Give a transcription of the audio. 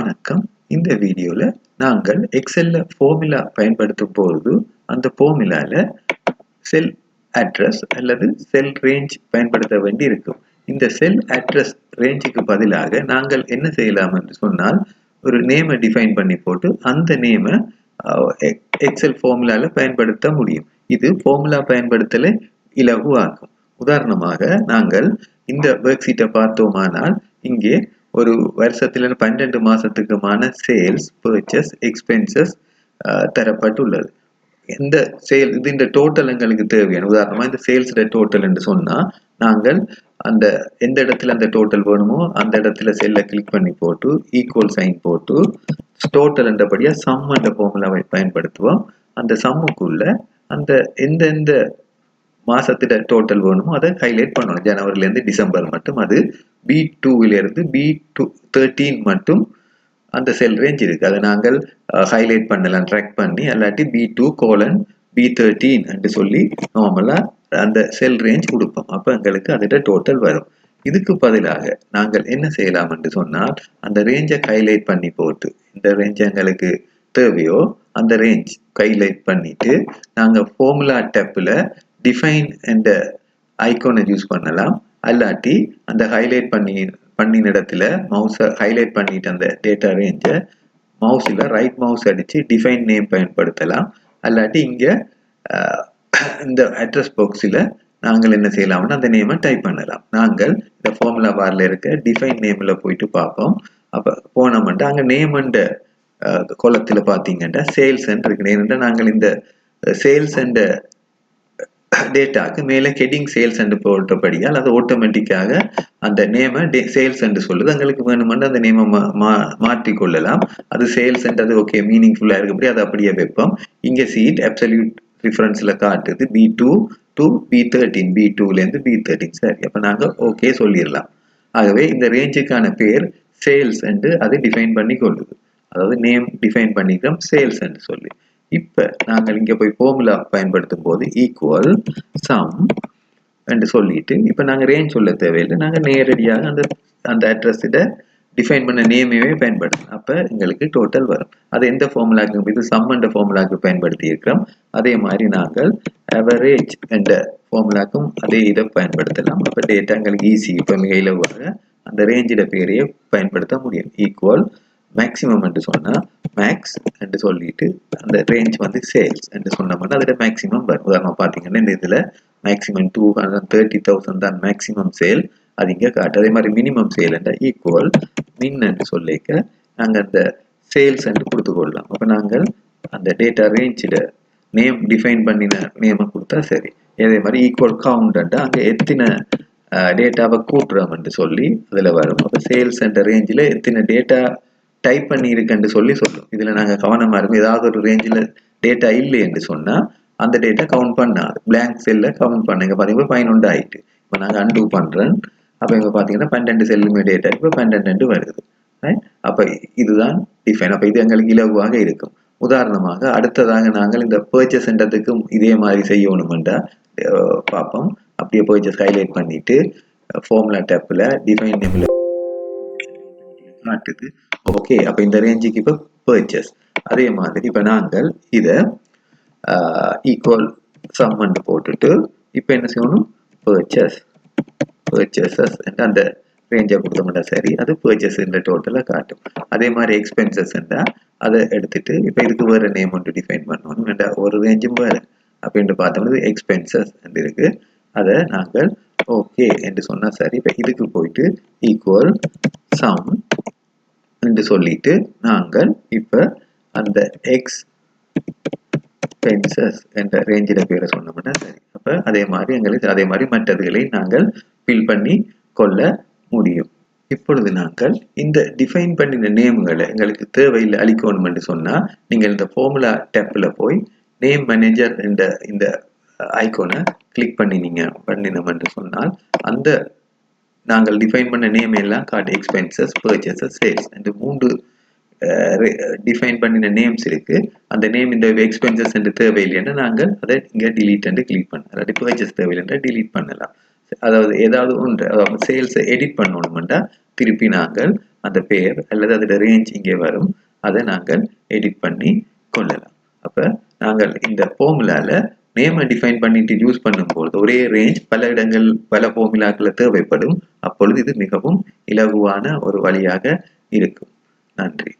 வணக்கம். இந்த வீடியோல நாங்கள் எக்ஸெல்ல ஃபார்முலா பயன்படுத்தும் போது அந்த ஃபார்முலால செல் அட்ரஸ் அல்லது செல் ரேஞ்ச் பயன்படுத்த வேண்டி இருக்கும் இந்த செல் அட்ரஸ் ரேஞ்சுக்கு பதிலாக நாங்கள் என்ன செய்யலாம் என்று சொன்னால் ஒரு நேமை டிஃபைன் பண்ணி போட்டு அந்த நேமை எக்ஸல் ஃபார்முலால பயன்படுத்த முடியும். இது ஃபார்முலா பயன்படுத்தல இலகுவாக்கும். உதாரணமாக நாங்கள் இந்த ஒர்க் ஷீட்டை பார்த்தோமானால் இங்கே ஒரு வருஷத்துல பன்னெண்டு மாதத்துக்குமான சேல்ஸ் பர்ச்சஸ் எக்ஸ்பென்சஸ் தரப்பட்டுள்ளது. இந்த சேல் இது இந்த டோட்டல் எங்களுக்கு தேவையான உதாரணமாக இந்த சேல்ஸ் டோட்டல் என்று சொன்னால் நாங்கள் அந்த எந்த இடத்துல அந்த டோட்டல் வேணுமோ அந்த இடத்துல செல்லை கிளிக் பண்ணி போட்டு ஈக்குவல் சைன் போட்டு டோட்டல் என்றபடியாக சம் என்ற ஃபார்முலாவை பயன்படுத்துவோம். அந்த சம்முக்குள்ள அந்த எந்தெந்த மாதத்துல டோட்டல் வேணுமோ அதை ஹைலைட் பண்ணணும். ஜனவரிலேருந்து டிசம்பர் மட்டும். அது பி டூவிலேருந்து பி டூ தேர்ட்டீன் மட்டும் அந்த செல் ரேஞ்ச் இருக்குது அதை நாங்கள் ஹைலைட் பண்ணலாம் ட்ராக் பண்ணி அல்லாட்டி B two colon B thirteen என்று சொல்லி நார்மலாக அந்த செல் ரேஞ்ச் கொடுப்போம். அப்போ எங்களுக்கு அதோட டோட்டல் வரும். இதுக்கு பதிலாக நாங்கள் என்ன செய்யலாம் என்று சொன்னால் அந்த ரேஞ்சை ஹைலைட் பண்ணி போட்டு இந்த ரேஞ்ச் எங்களுக்கு தேவையோ அந்த ரேஞ்ச் ஹைலைட் பண்ணிட்டு நாங்கள் ஃபார்முலா டெப்பில் டிஃபைன் என்ற ஐக்கோனை யூஸ் பண்ணலாம். அல்லாட்டி அந்த ஹைலைட் பண்ணி பண்ணின இடத்துல மவுஸை ஹைலைட் பண்ணிட்டு அந்த டேட்டா ரேஞ்சை மவுஸில் ரைட் மவுஸ் அடித்து டிஃபைன் நேம் பயன்படுத்தலாம். அல்லாட்டி இங்கே இந்த அட்ரஸ் பாக்ஸில் நாங்கள் என்ன செய்யலாம்னா அந்த நேமை டைப் பண்ணலாம். நாங்கள் இந்த ஃபார்முலா பாரில் இருக்க டிஃபைன் நேமில் போயிட்டு பார்ப்போம். அப்போ போனோம்னா அங்கே நேம்ன்ற குளத்தில் பார்த்தீங்கன்னா சேல்ஸ் இருக்கு. ஏனென்றா நாங்கள் இந்த சேல்ஸ் என்ற டேட்டாக்கு மேலே ஹெட்டிங் சேல்ஸ் என்று போட்டபடியால் அது ஆட்டோமேட்டிக்காக அந்த நேமை டே சேல்ஸ் என்று சொல்லுது. எங்களுக்கு வேணுமென்று அந்த நேமை மா மாற்றி கொள்ளலாம். அது சேல்ஸ் என்றது ஓகே மீனிங்ஃபுல்லாக இருக்கப்படி அது அப்படியே வைப்போம். இங்கே சீட் அப்சல்யூட் ரிஃபரன்ஸில் காட்டுது. B two to B thirteen B டூலேருந்து பி தேர்ட்டீன் சரி அப்போ நாங்கள் ஓகே சொல்லிடலாம். ஆகவே இந்த ரேஞ்சுக்கான பேர் சேல்ஸ் என்று அது டிஃபைன் பண்ணி கொள்ளுது. அதாவது நேம் டிஃபைன் பண்ணிக்கிறோம் சேல்ஸ் என்று சொல்லி. இப்போ நாங்கள் இங்கே போய் ஃபார்முலா பயன்படுத்தும் போது ஈக்குவல் சம் என்று சொல்லிட்டு இப்போ நாங்கள் ரேஞ்ச் சொல்ல தேவையில்லை. நாங்கள் நேரடியாக அந்த அந்த அட்ரஸிட டிஃபைன் பண்ண நேமையே பயன்படுத்தணும் அப்போ எங்களுக்கு டோட்டல் வரும். அது எந்த ஃபார்முலாக்கு இது சம் என்ற ஃபார்முலாக்கு பயன்படுத்தி இருக்கிறோம் அதே மாதிரி நாங்கள் அவரேஜ் என்ற ஃபார்முலாக்கும் அதே இதை பயன்படுத்தலாம். அப்போ டேட்டா எங்களுக்கு ஈஸி இப்போ மிக இலவாக அந்த ரேஞ்சிட பேரையே பயன்படுத்த முடியும். ஈக்குவல் மேக்ஸிமம் என்று சொன்னால் மேக்ஸ் என்று சொல்லிட்டு அந்த ரேஞ்ச் வந்து சேல்ஸ் என்று சொன்னோம்னா அதோட மேக்ஸிமம் வரும். உதாரணம் பார்த்தீங்கன்னா இந்த இதில் maximum two hundred thirty thousand தான் மேக்ஸிமம் சேல் அது இங்கே காட்டு. அதே மாதிரி மினிமம் சேல் என்ற ஈக்குவல் மின் என்று சொல்லிக்க நாங்கள் அந்த சேல்ஸ் என்று கொடுத்து கொள்ளலாம். அப்போ நாங்கள் அந்த டேட்டா ரேஞ்சில் நேம் டிஃபைன் பண்ணின நேமை கொடுத்தா சரி. அதே மாதிரி ஈக்குவல் கவுண்ட் அங்கே எத்தனை டேட்டாவை கூட்டுறோம் என்று சொல்லி அதில் வரும். அப்போ சேல்ஸ் என்ற ரேஞ்சில் எத்தனை டேட்டா டைப் பண்ணி இருக்குன்னு சொல்லி சொல்லும் இதில் நாங்கள் கவனமாக இருக்கும் ஏதாவது ஒரு ரேஞ்சில் டேட்டா இல்லை என்று சொன்னால் அந்த டேட்டா கவுண்ட் பண்ணாது. பிளாங்க் செல்லில் கவுண்ட் பண்ணுங்க பார்த்தீங்கன்னா பதினொன்று ஆயிட்டு. இப்போ நாங்கள் அன்டூ பண்ணுறேன் அப்போ இங்கே பார்த்தீங்கன்னா பன்னெண்டு செல்லுமே டேட்டா இப்போ பன்னெண்டு வருது. அப்போ இதுதான் டிஃபைன் அப்போ இது எங்களுக்கு இலகுவாக இருக்கும். உதாரணமாக அடுத்ததாக நாங்கள் இந்த பர்ச்சேஸ் பர்ச்சேஸ்ன்றதுக்கும் இதே மாதிரி செய்யணுமெண்டா பார்ப்போம். அப்படியே பர்ச்சேஸ் ஹைலைட் பண்ணிட்டு ஃபார்முலா டேப்பில் டிஃபைன் நேமில் காட்டுது. ஓகே அப்போ இந்த ரேஞ்சுக்கு இப்போ பர்ச்சேஸ் அதே மாதிரி இப்போ நாங்கள் இதை ஈக்குவல் சம்மன் போட்டுட்டு இப்போ என்ன செய்யணும்? பர்ச்சேஸ் பர்ச்சேசஸ் அந்த ரேஞ்சை கொடுத்தோம்னா சரி அது பர்ச்சேஸ்ன்ற டோட்டலாக காட்டும். அதே மாதிரி எக்ஸ்பென்சஸ் இருந்தால் அதை எடுத்துட்டு இப்போ இதுக்கு வேறு நேம் ஒன்று டிஃபைன் பண்ணணும். ஒரு ரேஞ்சும் வேறு. அப்படின்ட்டு பார்த்தோம்னா எக்ஸ்பென்சஸ் இருக்கு. அதை நாங்கள் ஓகே என்று சொன்னால் சரி இப்போ இதுக்கு போயிட்டு ஈக்குவல் சம் என்று சொல்லிட்டு நாங்கள் இப்போ அந்த எக்ஸ் பென்சஸ் என்ற ரேஞ்சில் பேரை சொன்னோம்னா சரி. அப்போ அதே மாதிரி எங்களுக்கு அதே மாதிரி மற்றதுகளை நாங்கள் ஃபில் பண்ணி கொள்ள முடியும். இப்பொழுது நாங்கள் இந்த டிஃபைன் பண்ணின நேம்களை எங்களுக்கு தேவையில்லை அழிக்கணும் என்று சொன்னால் நீங்கள் இந்த ஃபார்முலா டேப்பில் போய் நேம் மேனேஜர் என்ற இந்த ஐக்கோனை கிளிக் பண்ணி நீங்கள் பண்ணினோம் என்று சொன்னால் அந்த நாங்கள் டிஃபைன் பண்ண நேம் எல்லாம் காட்டு எக்ஸ்பென்சஸ் பர்ச்சேசஸ் சேல்ஸ் இந்த மூன்று டிஃபைன் பண்ணின நேம்ஸ் இருக்கு. அந்த நேம் இந்த எக்ஸ்பென்சஸ் என்று தேவையில்லைன்னா நாங்கள் அதை இங்கே டிலீட் என்று கிளிக் பண்ணலாம் அதாவது பர்ச்சேஸ் தேவையில்லைன்னா டிலீட் பண்ணலாம். அதாவது ஏதாவது ஒன்று அதாவது சேல்ஸை எடிட் பண்ணணும்னா திருப்பி நாங்கள் அந்த பெயர் அல்லது அதோட ரேஞ்ச் இங்கே வரும். அதை நாங்கள் எடிட் பண்ணி கொள்ளலாம். அப்போ நாங்கள் இந்த ஃபார்முலாவில் நேமை டிஃபைன் பண்ணிட்டு யூஸ் பண்ணும்போது ஒரே ரேஞ்ச் பல இடங்கள் பல ஃபார்முலாக்களில் தேவைப்படும். அப்பொழுது இது மிகவும் இலகுவான ஒரு வழியாக இருக்கும். நன்றி.